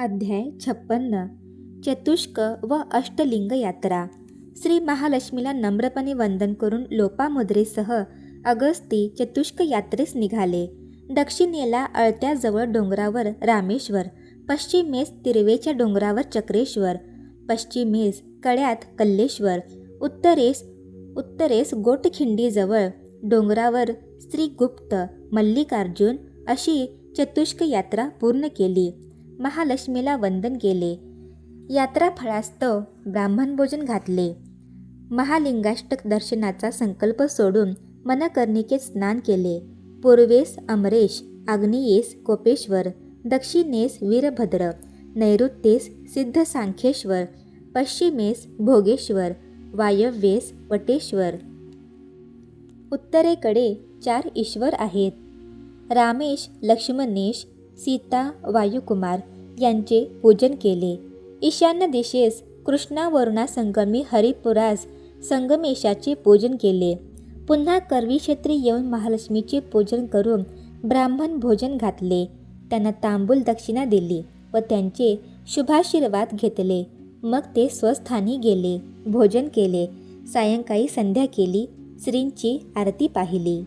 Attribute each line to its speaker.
Speaker 1: अध्याय छप्पन्न. चतुष्क व अष्टलिंग यात्रा. श्री महालक्ष्मीला नम्रपणे वंदन करून लोपामुद्रेसह अगस्ती चतुष्क यात्रेस निघाले. दक्षिणेला अळत्याजवळ डोंगरावर रामेश्वर पश्चिमेस तिरवेच्या डोंगरावर चक्रेश्वर पश्चिमेस कड्यात कल्लेश्वर उत्तरेस उत्तरेस गोटखिंडीजवळ डोंगरावर श्रीगुप्त मल्लिकार्जुन अशी चतुष्क यात्रा पूर्ण केली. महालक्ष्मीला वंदन केले. यात्रा फळास्तव ब्राह्मणभोजन घातले. महालिंगाष्टक दर्शनाचा संकल्प सोडून मनकर्णिकेत स्नान केले. पूर्वेस अमरेश आग्नेयेस कोपेश्वर दक्षिणेस वीरभद्र नैऋत्येस सिद्धसांख्येश्वर पश्चिमेस भोगेश्वर वायव्येस वटेश्वर. उत्तरेकडे चार ईश्वर आहेत. रामेश लक्ष्मणेश सीता वायुकुमार यांचे पूजन केले. ईशान्य दिशेस कृष्णावरुणा संगमी हरिपुरास संगमेशाचे पूजन केले. पुन्हा करवी क्षेत्री येऊन महालक्ष्मीचे पूजन करून ब्राह्मण भोजन घातले. त्यांना तांबूल दक्षिणा दिली व त्यांचे शुभाशीर्वाद घेतले. मग ते स्वस्थानी गेले भोजन केले. सायंकाळी संध्या केली श्रींची आरती पाहिली.